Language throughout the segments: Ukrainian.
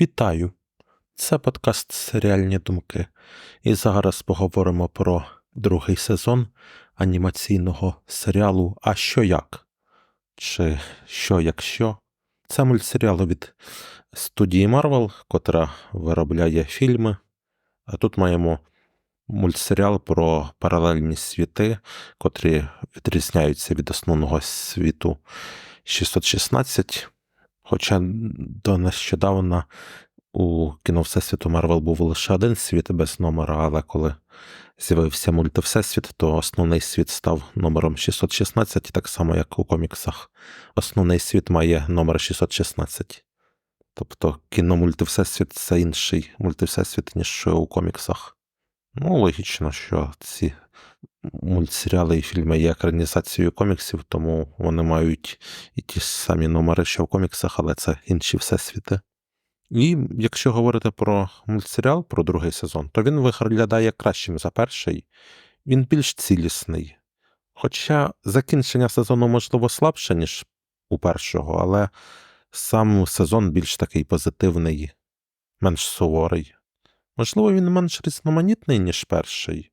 Вітаю! Це подкаст Серіальні думки. І зараз поговоримо про другий сезон анімаційного серіалу А що як? Чи що якщо? Це мультсеріал від студії Marvel, котра виробляє фільми. А тут маємо мультсеріал про паралельні світи, котрі відрізняються від основного світу 616. Хоча до нещодавна у кіно Всесвіту Марвел був лише один світ без номера, але коли з'явився мульти Всесвіт, то основний світ став номером 616, так само, як у коміксах. Основний світ має номер 616. Тобто кіно мульти Всесвіт це інший мульти Всесвіт, ніж у коміксах. Ну, логічно, що ці мультсеріали і фільми є екранізацією коміксів, тому вони мають і ті самі номери, що в коміксах, але це інші всесвіти. І якщо говорити про мультсеріал, про другий сезон, то він виглядає кращим за перший, він більш цілісний. Хоча закінчення сезону, можливо, слабше, ніж у першого, але сам сезон більш такий позитивний, менш суворий. Можливо, він менш різноманітний, ніж перший,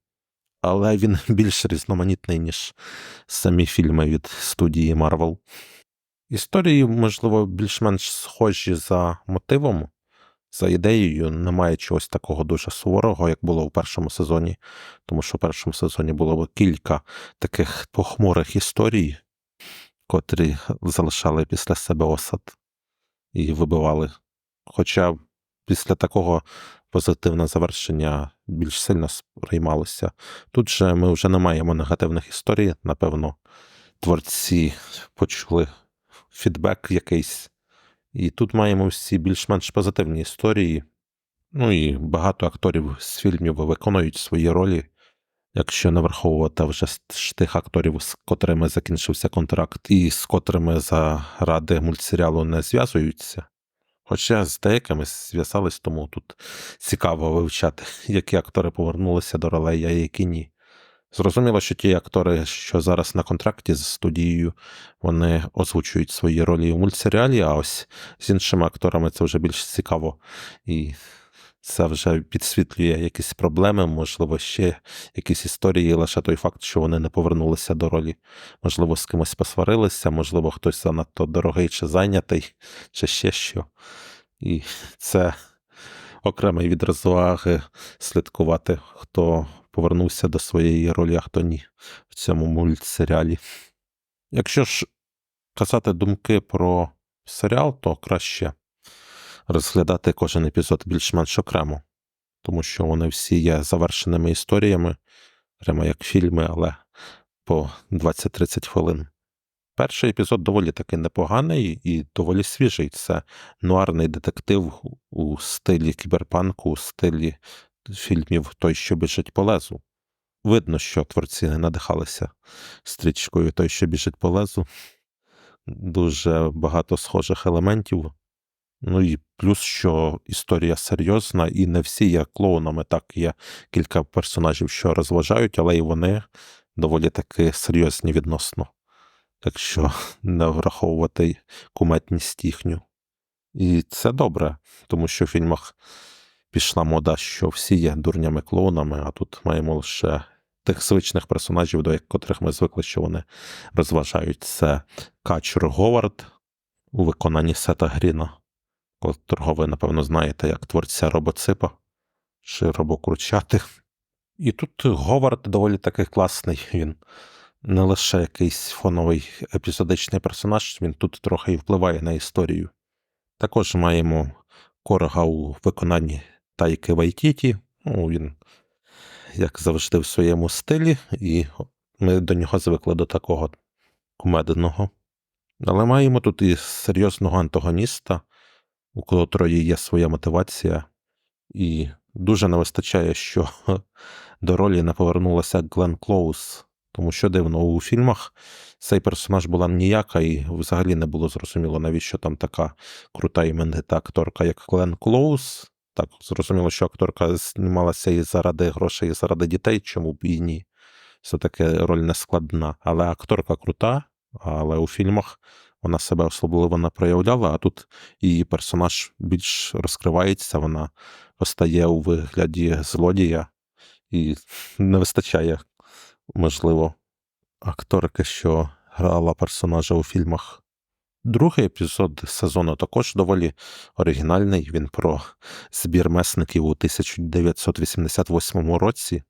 але він більш різноманітний, ніж самі фільми від студії Marvel. Історії, можливо, більш-менш схожі за мотивом, за ідеєю, немає чогось такого дуже суворого, як було у першому сезоні, тому що в першому сезоні було кілька таких похмурих історій, котрі залишали після себе осад і вибивали. Хоча після такого позитивне завершення більш сильно сприймалося. Тут же ми вже не маємо негативних історій, напевно, творці почули фідбек якийсь. І тут маємо всі більш-менш позитивні історії. Ну і багато акторів з фільмів виконують свої ролі, якщо не враховувати вже тих акторів, з котрими закінчився контракт, і з котрими заради мультсеріалу не зв'язуються. Хоча з деякими зв'язались, тому тут цікаво вивчати, які актори повернулися до ролей, а які ні. Зрозуміло, що ті актори, що зараз на контракті з студією, вони озвучують свої ролі у мультсеріалі, а ось з іншими акторами це вже більш цікаво. І це вже підсвітлює якісь проблеми, можливо, ще якісь історії, лише той факт, що вони не повернулися до ролі. Можливо, з кимось посварилися, можливо, хтось занадто дорогий чи зайнятий, чи ще що. І це окремий від розваги слідкувати, хто повернувся до своєї ролі, а хто ні в цьому мультсеріалі. Якщо ж казати думки про серіал, то краще розглядати кожен епізод більш-менш окремо, тому що вони всі є завершеними історіями, прямо як фільми, але по 20-30 хвилин. Перший епізод доволі таки непоганий і доволі свіжий. Це нуарний детектив у стилі кіберпанку, у стилі фільмів Той, що біжить по лезу. Видно, що творці надихалися стрічкою Той, що біжить по лезу. Дуже багато схожих елементів. Ну і плюс, що історія серйозна, і не всі є клоунами. Так, є кілька персонажів, що розважають, але і вони доволі таки серйозні відносно. Так що не враховувати куметність їхню. І це добре, тому що в фільмах пішла мода, що всі є дурнями-клоунами, а тут маємо лише тих звичних персонажів, до котрих ми звикли, що вони розважають. Це Качур Говард у виконанні Сета Гріна, котрого ви, напевно, знаєте, як творця робоципа чи робокручати. І тут Говард доволі таки класний. Він не лише якийсь фоновий епізодичний персонаж, він тут трохи і впливає на історію. Також маємо Корга у виконанні Тайки Вайтіті. Ну, Він, як завжди, в своєму стилі, і ми до нього звикли до такого кумедного. Але маємо тут і серйозного антагоніста, у котрої є своя мотивація, і дуже не вистачає, що до ролі не повернулася Глен Клоус. Тому що дивно, у фільмах цей персонаж була ніяка, і взагалі не було зрозуміло, навіщо там така крута іменита акторка, як Глен Клоус. Так, зрозуміло, що акторка знімалася і заради грошей, і заради дітей, чому б і ні. Все таки роль не складна. Але акторка крута, але у фільмах вона себе особливо не проявляла, а тут її персонаж більш розкривається, вона постає у вигляді злодія і не вистачає, можливо, акторки, що грала персонажа у фільмах. Другий епізод сезону також доволі оригінальний. Він про збір месників у 1988 році.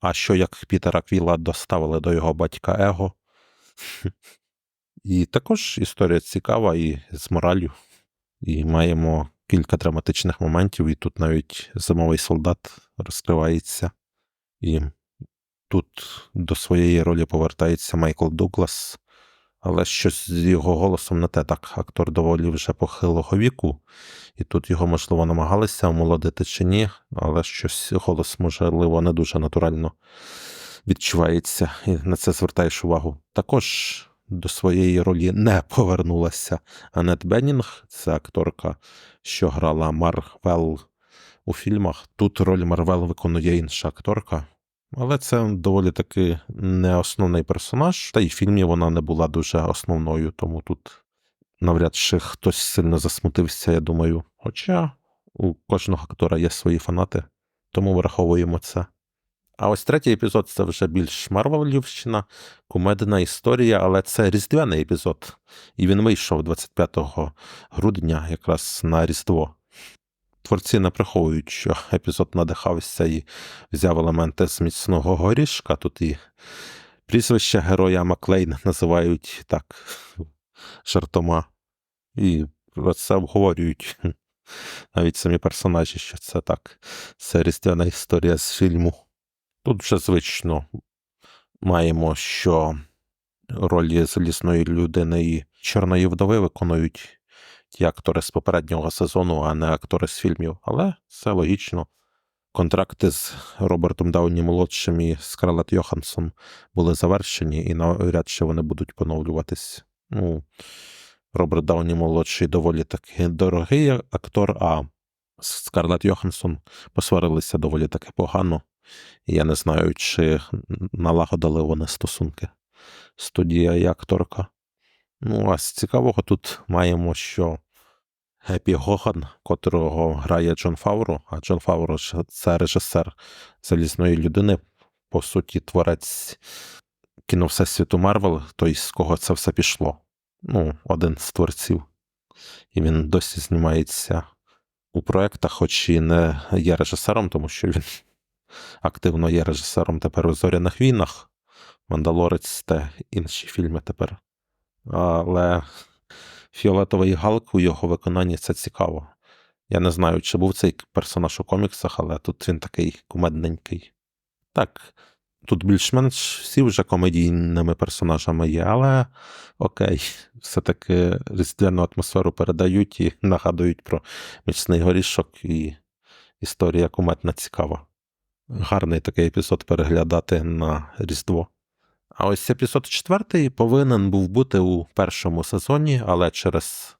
А що як Пітера Квіла доставили до його батька Его. І також історія цікава і з моралю. І маємо кілька драматичних моментів, і тут навіть зимовий солдат розкривається. І тут до своєї ролі повертається Майкл Дуглас, але щось з його голосом не те так. Актор доволі вже похилого віку, і тут його, можливо, намагалися омолодити чи ні, але щось голос, можливо, не дуже натурально відчувається, і на це звертаєш увагу. Також до своєї ролі не повернулася Анет Беннінг, це акторка, що грала Марвел у фільмах. Тут роль Марвел виконує інша акторка. Але це доволі таки не основний персонаж, та й в фільмі вона не була дуже основною, тому тут навряд чи хтось сильно засмутився, я думаю. Хоча у кожного актора є свої фанати, тому враховуємо це. А ось третій епізод це вже більш Марвелівщина, кумедна історія, але це різдвяний епізод. І він вийшов 25 грудня, якраз на Різдво. Творці не приховують, що епізод надихався і взяв елементи з міцного горішка. Тут і прізвище героя Маклейн називають так жартома. І про це обговорюють навіть самі персонажі, що це так. Це різдвяна історія з фільму. Тут вже звично маємо, що ролі залізної людини і чорної вдови виконують ті актори з попереднього сезону, а не актори з фільмів. Але це логічно. Контракти з Робертом Дауні молодшим і Скарлет Йоханссон були завершені, і навряд чи вони будуть поновлюватись. Ну, Роберт Дауні молодший доволі таки дорогий актор, а Скарлет Йоханссон посварилися доволі таки погано. Я не знаю, чи налагодили вони стосунки. Студія і акторка. Ну, а з цікавого тут маємо, що Гепі Гоган, котрого грає Джон Фавро, а Джон Фавро це режисер залізної людини, по суті, творець кіно Всесвіту Марвел, той, з кого це все пішло. Ну, один з творців. І він досі знімається у проєктах, хоч і не є режисером, тому що він активно є режисером тепер у зоряних війнах, Мандалорець та інші фільми тепер. Але Фіолетовий Галк у його виконанні це цікаво. Я не знаю, чи був цей персонаж у коміксах, але тут він такий кумедненький. Так, тут більш-менш всі вже комедійними персонажами є, але окей, все-таки різдвяну атмосферу передають і нагадують про міцний горішок, і історія кумедна цікава. Гарний такий епізод переглядати на Різдво. А ось епізод четвертий повинен був бути у першому сезоні, але через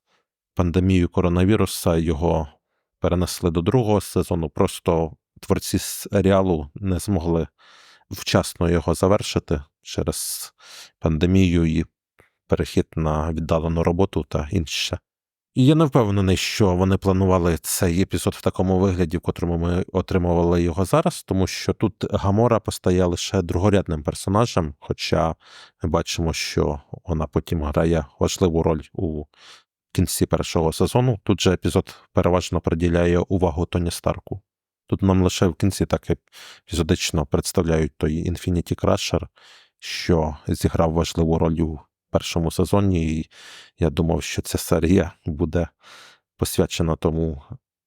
пандемію коронавіруса його перенесли до другого сезону. Просто творці серіалу не змогли вчасно його завершити через пандемію і перехід на віддалену роботу та інше. І я не впевнений, що вони планували цей епізод в такому вигляді, в котрому ми отримували його зараз, тому що тут Гамора постає лише другорядним персонажем, хоча ми бачимо, що вона потім грає важливу роль у кінці першого сезону. Тут же епізод переважно приділяє увагу Тоні Старку. Тут нам лише в кінці так епізодично представляють той Infinity Crusher, що зіграв важливу роль у першому сезоні, і я думав, що ця серія буде посвячена тому,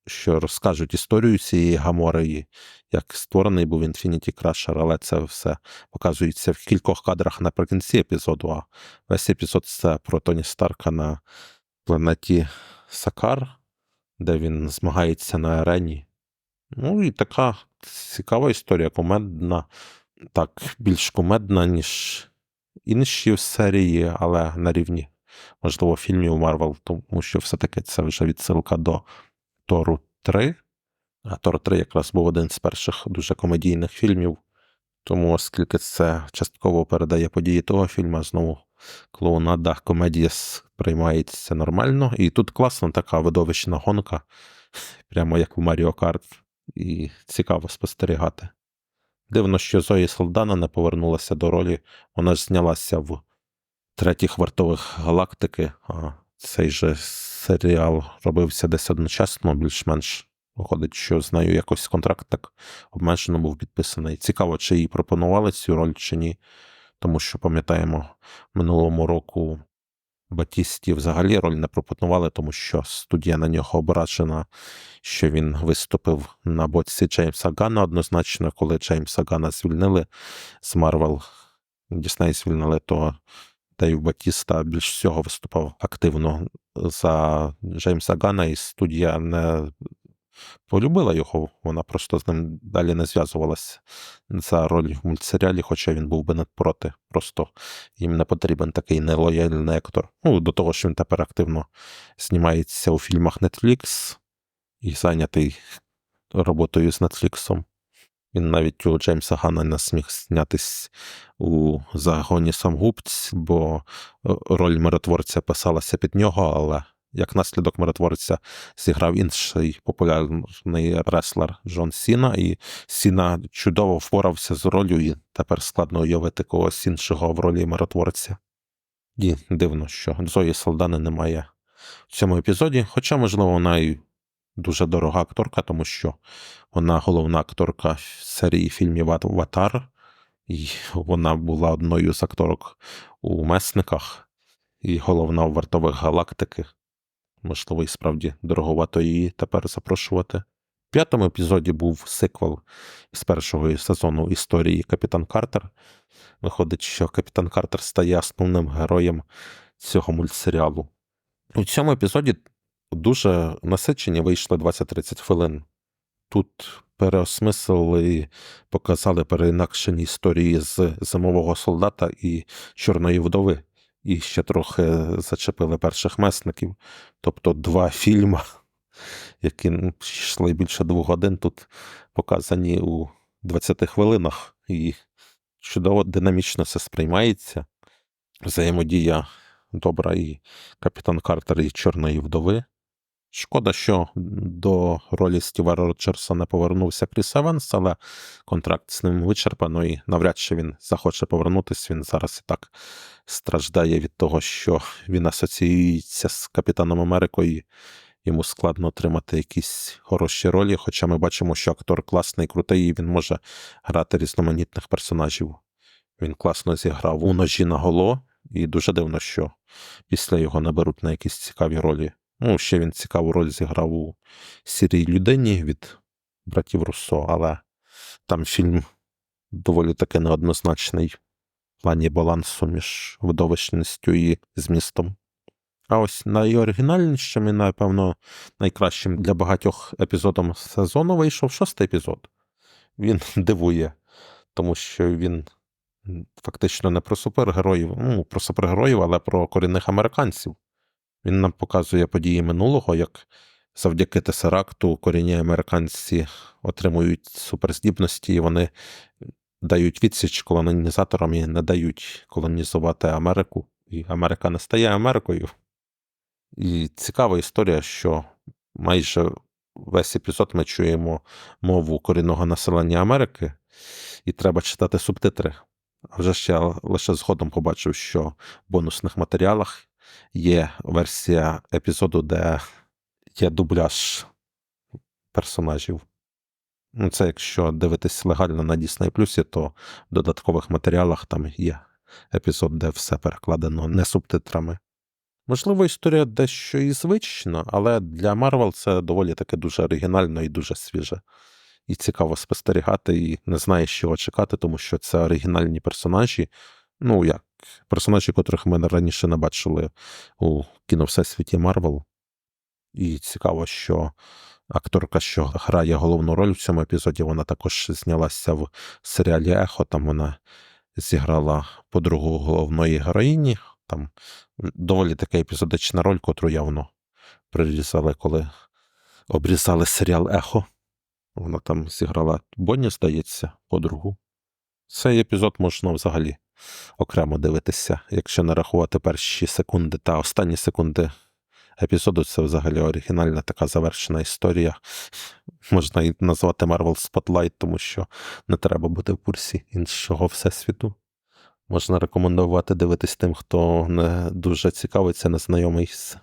що розкажуть історію цієї Гамори, як створений був Infinity Crusher, але це все показується в кількох кадрах наприкінці епізоду. А весь епізод це про Тоні Старка на планеті Сакар, де він змагається на арені. Ну і така цікава історія, кумедна, так, більш кумедна, ніж інші серії, але на рівні, можливо, фільмів Марвел, тому що все-таки це вже відсилка до Тору 3. А Тор 3 якраз був один з перших дуже комедійних фільмів. Тому, оскільки це частково передає події того фільму, знову клоунада, комедія сприймається нормально. І тут класна така видовищна гонка, прямо як в Маріо Карт, і цікаво спостерігати. Дивно, що Зої Солдана не повернулася до ролі, вона ж знялася в третіх вартових галактики, а цей же серіал робився десь одночасно, більш-менш. Виходить, що з нею якось контракт так обмежено був підписаний. Цікаво, чи їй пропонували цю роль, чи ні. Тому що, пам'ятаємо, минулому року Батісті взагалі роль не пропонували, тому що студія на нього ображена, що він виступив на боці Джеймса Гана однозначно, коли Джеймса Гана звільнили з Марвел, Дісней звільнили, то Дейв Батіста більш всього виступав активно за Джеймса Гана, і студія не полюбила його, вона просто з ним далі не зв'язувалася за роль в мультсеріалі, хоча він був би не проти. Просто їм не потрібен такий нелояльний актор. Ну, до того що він тепер активно знімається у фільмах Netflix і зайнятий роботою з Netflix. Він навіть у Джеймса Гана не зміг знятись у загоні самгубць, бо роль миротворця писалася під нього, але як наслідок миротворця зіграв інший популярний реслер Джон Сіна, і Сіна чудово впорався з ролью, і тепер складно уявити когось іншого в ролі миротворця. І дивно, що Зої Солдани немає в цьому епізоді, хоча, можливо, вона і дуже дорога акторка, тому що вона головна акторка серії фільмів Аватар, і вона була одною з акторок у месниках, і головна в вартових галактики. Можливо, і справді дороговато її тепер запрошувати. В п'ятому епізоді був сиквел з першого сезону історії Капітан Картер. Виходить, що Капітан Картер стає основним героєм цього мультсеріалу. У цьому епізоді дуже насичені вийшли 20-30 хвилин. Тут переосмислили і показали переінакшені історії з зимового солдата і Чорної вдови і ще трохи зачепили перших месників. Тобто два фільми, які йшли більше двох годин, тут показані у 20 хвилинах, і чудово динамічно все сприймається. Взаємодія добра і капітан Картер і Чорної вдови. Шкода, що до ролі Стіва Роджерса не повернувся Кріс Еванс, але контракт з ним вичерпано, і навряд чи він захоче повернутися. Він зараз і так страждає від того, що він асоціюється з Капітаном Америкою, йому складно отримати якісь хороші ролі. Хоча ми бачимо, що актор класний, крутий, і він може грати різноманітних персонажів. Він класно зіграв у ножі на голо, і дуже дивно, що після його наберуть на якісь цікаві ролі. Ну, ще він цікаву роль зіграв у сірій людині від братів Руссо, але там фільм доволі таки неоднозначний в плані балансу між видовищністю і змістом. А ось найоригінальнішим і, напевно, найкращим для багатьох епізодом сезону вийшов шостий епізод. Він дивує, тому що він фактично не про супергероїв, ну, про супергероїв, але про корінних американців. Він нам показує події минулого, як завдяки Тесеракту корінні американці отримують суперздібності, і вони дають відсіч колонізаторам і не дають колонізувати Америку. І Америка не стає Америкою. І цікава історія, що майже весь епізод ми чуємо мову корінного населення Америки, і треба читати субтитри. А вже ще лише згодом побачив, що в бонусних матеріалах є версія епізоду, де є дубляж персонажів. Ну, Це якщо дивитись легально на Disney Plus, то в додаткових матеріалах там є епізод, де все перекладено не субтитрами. Можливо, історія дещо і звична, але для Марвел це доволі таки дуже оригінально і дуже свіже. І цікаво спостерігати, і не знаєш, що чекати, тому що це оригінальні персонажі. Ну, як персонажі, котрих ми раніше не бачили у кіно Всесвіті Марвел. І цікаво, що акторка, що грає головну роль в цьому епізоді, вона також знялася в серіалі Ехо. Там вона зіграла подругу головної героїні. Там доволі така епізодична роль, котру явно прирізали, коли обрізали серіал Ехо. Вона там зіграла Бонні, здається, подругу. Цей епізод можна взагалі окремо дивитися. Якщо не рахувати перші секунди та останні секунди епізоду, це взагалі оригінальна така завершена історія. Можна і назвати Marvel Spotlight, тому що не треба бути в курсі іншого всесвіту. Можна рекомендувати дивитись тим, хто не дуже цікавиться, не знайомий з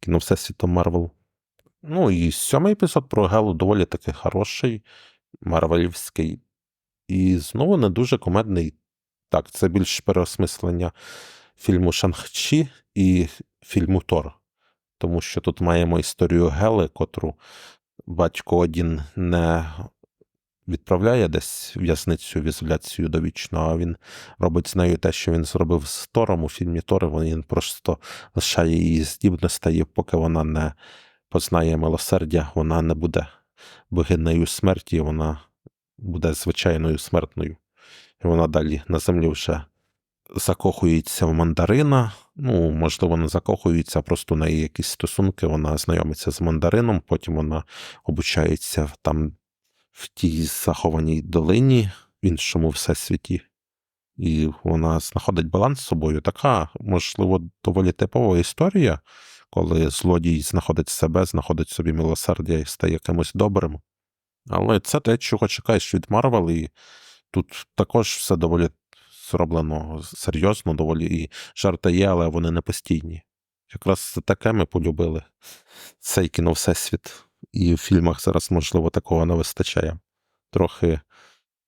кіно Всесвітом Марвел. Ну і сьомий епізод про Гелу доволі таки хороший, марвелівський. І знову не дуже комедний. Так, це більш переосмислення фільму Шанг-Чі і фільму Тор. Тому що тут маємо історію Гели, котру батько Одін не відправляє десь в'язницю в ізоляцію довічно, а він робить з нею те, що він зробив з Тором у фільмі Тор, він просто лишає її здібностей, поки вона не познає милосердя, вона не буде богинею смерті, вона буде звичайною смертною. Вона далі на землі вже закохується в мандарина. Ну, можливо, не закохується, просто у неї якісь стосунки, вона знайомиться з мандарином, потім вона обучається там в тій захованій долині в іншому всесвіті. І вона знаходить баланс з собою. Така, можливо, доволі типова історія, коли злодій знаходить себе, знаходить собі милосердя і стає кимось добрим. Але це те, чого чекаєш від Марвел, і тут також все доволі зроблено серйозно, доволі і жарти є, але вони не постійні. Якраз таке ми полюбили цей кіно Всесвіт. І в фільмах зараз, можливо, такого не вистачає. Трохи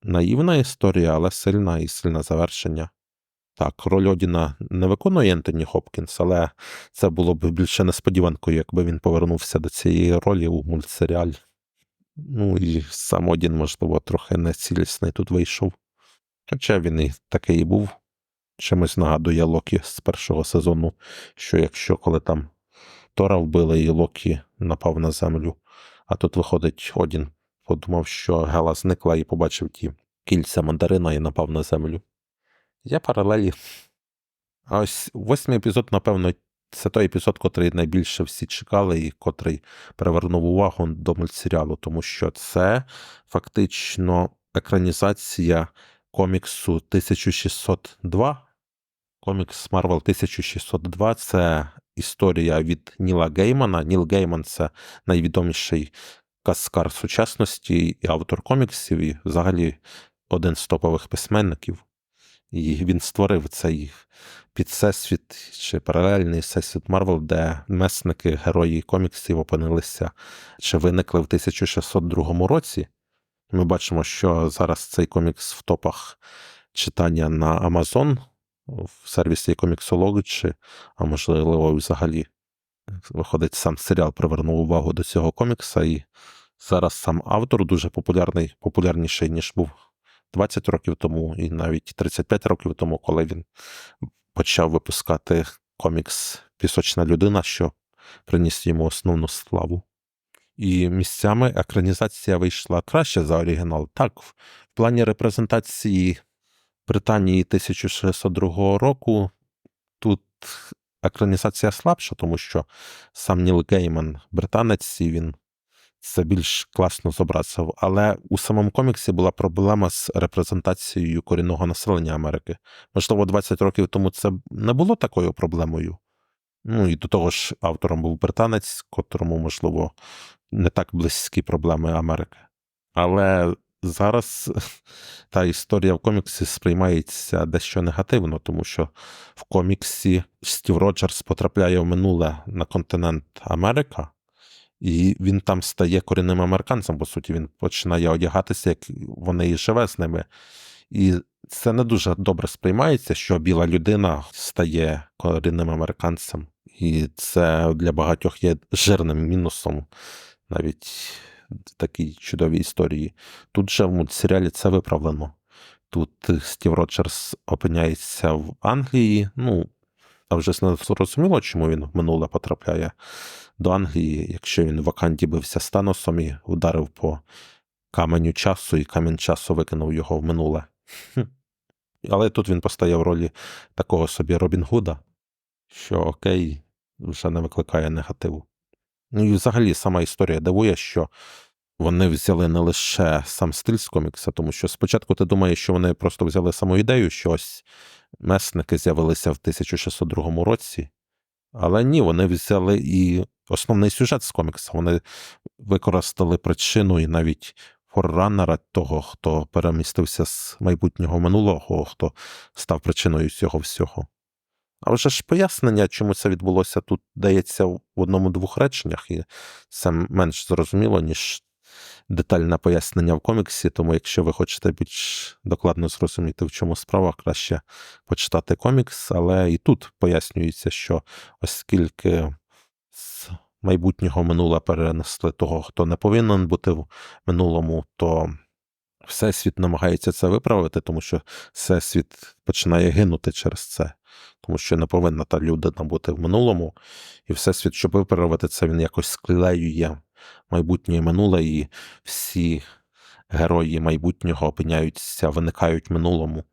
наївна історія, але сильна і сильне завершення. Так, роль Одіна не виконує Ентоні Хопкінс, але це було б більше несподіванкою, якби він повернувся до цієї ролі у мультсеріалі. Ну і сам Одін, можливо, трохи нецілісний тут вийшов. Хоча він і такий і був. Чимось нагадує Локі з першого сезону, що якщо коли там Тора вбили і Локі напав на землю, а тут виходить Одін, подумав, що Гела зникла і побачив ті кільця мандарина і напав на землю. Є паралелі. А ось восьмий епізод, напевно, це той епізод, котрий найбільше всі чекали, і котрий привернув увагу до мультсеріалу, тому що це фактично екранізація коміксу 1602. Комікс Marvel 1602 це історія від Ніла Геймана. Ніл Гейман це найвідоміший каскар сучасності і автор коміксів, і взагалі один з топових письменників. І він створив цей підсесвіт чи паралельний всесвіт Марвел, де месники, герої коміксів опинилися чи виникли в 1602 році. Ми бачимо, що зараз цей комікс в топах читання на Amazon в сервісі коміксологи, а можливо, взагалі виходить, сам серіал привернув увагу до цього комікса, і зараз сам автор дуже популярний, популярніший, ніж був 20 років тому, і навіть 35 років тому, коли він почав випускати комікс Пісочна людина, що приніс йому основну славу. І місцями екранізація вийшла краще за оригінал. Так, в плані репрезентації Британії 1602 року тут екранізація слабша, тому що сам Ніл Гейман, британець, і він це більш класно зобразив. Але у самому коміксі була проблема з репрезентацією корінного населення Америки. Можливо, 20 років тому це не було такою проблемою. Ну і до того ж, автором був британець, котрому, можливо, не так близькі проблеми Америки. Але зараз та історія в коміксі сприймається дещо негативно, тому що в коміксі Стів Роджерс потрапляє в минуле на континент Америка, і він там стає корінним американцем, по суті, він починає одягатися, як вони і живе з ними. І це не дуже добре сприймається, що біла людина стає корінним американцем. І це для багатьох є жирним мінусом навіть такій чудовій історії. Тут же в мультсеріалі це виправлено. Тут Стів Роджерс опиняється в Англії. Ну, а вже не зрозуміло, чому він в минуле потрапляє до Англії, якщо він в Ваканді бився з Таносом і ударив по каменю часу, і камінь часу викинув його в минуле. Але тут він постає в ролі такого собі Робін Гуда, що окей, вже не викликає негативу. Ну і взагалі сама історія дивує, що вони взяли не лише сам стиль з комікса, тому що спочатку ти думаєш, що вони просто взяли саму ідею, що ось месники з'явилися в 1602 році. Але ні, вони взяли і основний сюжет з комікса. Вони використали причину і навіть форраннера того, хто перемістився з майбутнього минулого, хто став причиною цього всього. А вже ж пояснення, чому це відбулося, тут дається в одному-двох реченнях, і це менш зрозуміло, ніж детальне пояснення в коміксі. Тому, якщо ви хочете більш докладно зрозуміти, в чому справа, краще почитати комікс. Але і тут пояснюється, що оскільки з майбутнього минуле перенесли того, хто не повинен бути в минулому, то Всесвіт намагається це виправити, тому що Всесвіт починає гинути через це, тому що не повинна та людина бути в минулому. І Всесвіт, щоб виправити це, він якось склеює майбутнє і минуле, і всі герої майбутнього опиняються, виникають в минулому.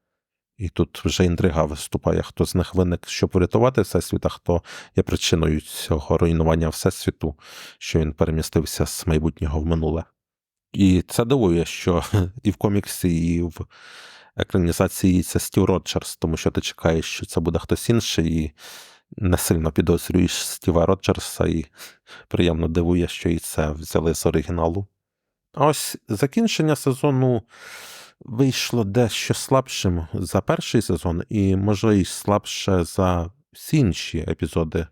І тут вже інтрига виступає, хто з них виник, щоб врятувати Всесвіт, а хто є причиною цього руйнування Всесвіту, що він перемістився з майбутнього в минуле. І це дивує, що і в коміксі, і в екранізації це Стів Роджерс, тому що ти чекаєш, що це буде хтось інший, і не сильно підозрюєш Стіва Роджерса, і приємно дивує, що і це взяли з оригіналу. А ось закінчення сезону вийшло дещо слабшим за перший сезон, і, може, і слабше за всі інші епізоди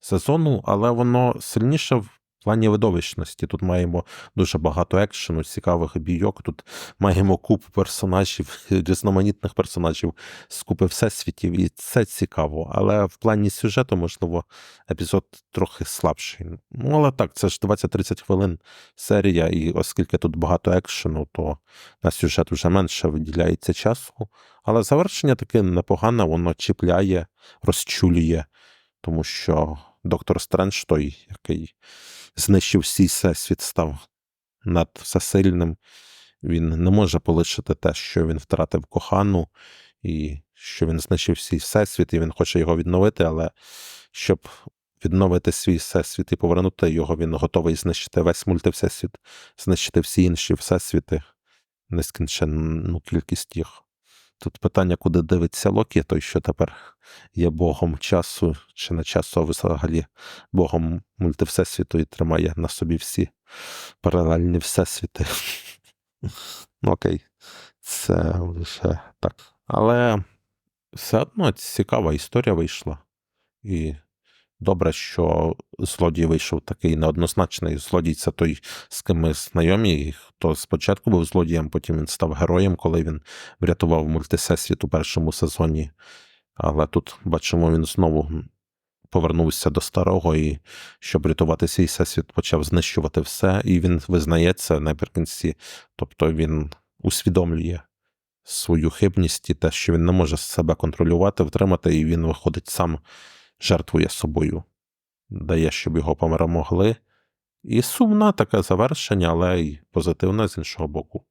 сезону, але воно сильніше в плані видовищності. Тут маємо дуже багато екшену, цікавих бійок. Тут маємо купу персонажів, різноманітних персонажів з купи всесвітів, і це цікаво. Але в плані сюжету, можливо, епізод трохи слабший. Ну, але так, це ж 20-30 хвилин серія, і оскільки тут багато екшену, то на сюжет вже менше виділяється часу. Але завершення таке непогане, воно чіпляє, розчулює, тому що доктор Стрендж той, який знищив всій всесвіт, став над всесильним. Він не може полишити те, що він втратив кохану, і що він знищив свій всесвіт, і він хоче його відновити, але щоб відновити свій всесвіт і повернути його, він готовий знищити весь мультивсесвіт, знищити всі інші всесвіти, нескінченну кількість їх. Тут питання, куди дивиться Локі, той, що тепер є богом часу, чи не часу, а взагалі богом мультивсесвіту і тримає на собі всі паралельні всесвіти. Ну, окей, це лише так. Але все одно цікава історія вийшла. І добре, що злодій вийшов такий неоднозначний. Злодій це той, з ким ми знайомі, хто спочатку був злодієм, потім він став героєм, коли він врятував мультисесвіт у першому сезоні. Але тут бачимо, він знову повернувся до старого і, щоб рятувати свій всесвіт, почав знищувати все, і він визнає це наприкінці. Тобто він усвідомлює свою хибність і те, що він не може себе контролювати, втримати, і він виходить сам жертвує собою, дає, щоб його перемогли. І сумне таке завершення, але й позитивне з іншого боку.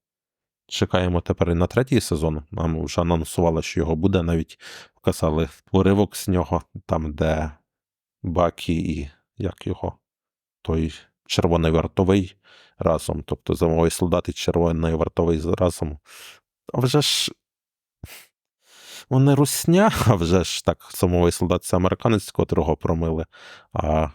Чекаємо тепер і на третій сезон. Нам вже анонсували, що його буде, навіть показали уривок з нього, там, де Бакі і як його, той червоний вартовий разом, тобто зимовий солдат і червоний вартовий разом. А вже ж вони русня, а вже ж так, самовий солдат це американець, котрого промили, а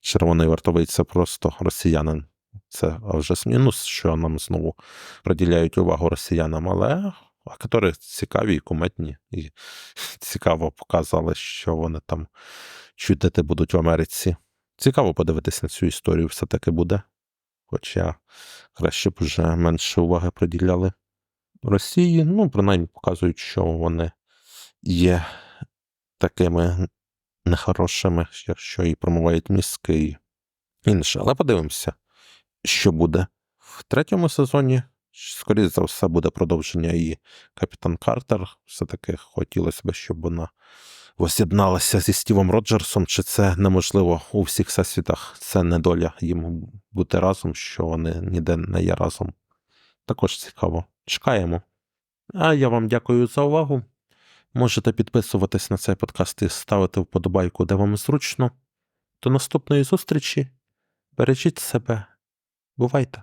червоний вартовий це просто росіянин. Це вже мінус, що нам знову приділяють увагу росіянам, але актори цікаві і куметні, і цікаво показали, що вони там чудити будуть в Америці. Цікаво подивитись на цю історію, все-таки буде. Хоча краще б вже менше уваги приділяли Росії, ну, принаймні показують, що вони є такими нехорошими, що і промивають мізки і інше. Але подивимося, що буде в третьому сезоні. Скоріше за все, буде продовження і Капітан Картер. Все-таки хотілося б, щоб вона воз'єдналася зі Стівом Роджерсом, чи це неможливо у всіх всесвітах. Це недоля їм бути разом, що вони ніде не є разом. Також цікаво. Чекаємо. А я вам дякую за увагу. Можете підписуватись на цей подкаст і ставити вподобайку, де вам зручно. До наступної зустрічі. Бережіть себе. Бувайте!